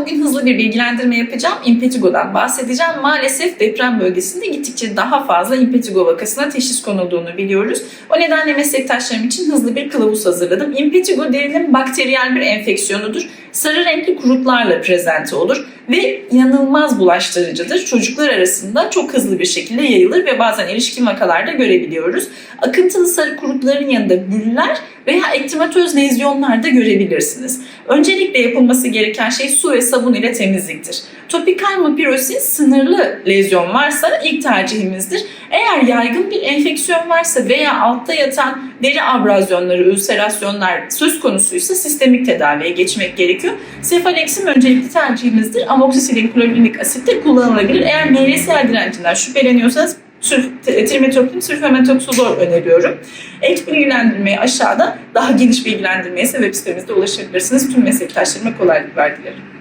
bugün hızlı bir bilgilendirme yapacağım. Impetigo'dan bahsedeceğim. Maalesef deprem bölgesinde gittikçe daha fazla impetigo vakasına teşhis konulduğunu biliyoruz. O nedenle meslektaşlarım için hızlı bir kılavuz hazırladım. Impetigo derinin bakteriyel bir enfeksiyonudur. Sarı renkli kurutlarla prezente olur ve inanılmaz bulaştırıcıdır. Çocuklar arasında çok hızlı bir şekilde yayılır ve bazen erişkin vakalarda görebiliyoruz. Akıntılı sarı kurutların yanında büller veya ektimatöz lezyonlar da görebilirsiniz. Öncelikle yapılması gereken şey su ve sabun ile temizliktir. Topikal mupirosin sınırlı lezyon varsa ilk tercihimizdir. Eğer yaygın bir enfeksiyon varsa veya altta yatan deri abrazyonları, ülserasyonlar söz konusuysa sistemik tedaviye geçmek gerekiyor. Sefaleksim öncelikli tercihimizdir. Amoksisilin klorinik asit de kullanılabilir. Eğer meyresel direncinden şüpheleniyorsanız sülf, trimetoprim, sülfametoksazol öneriyorum. Ek bilgilendirmeye aşağıda daha geniş bilgilendirmeye ise web sitemizde ulaşabilirsiniz. Tüm meslektaşlarıma kolaylıklar dilerim.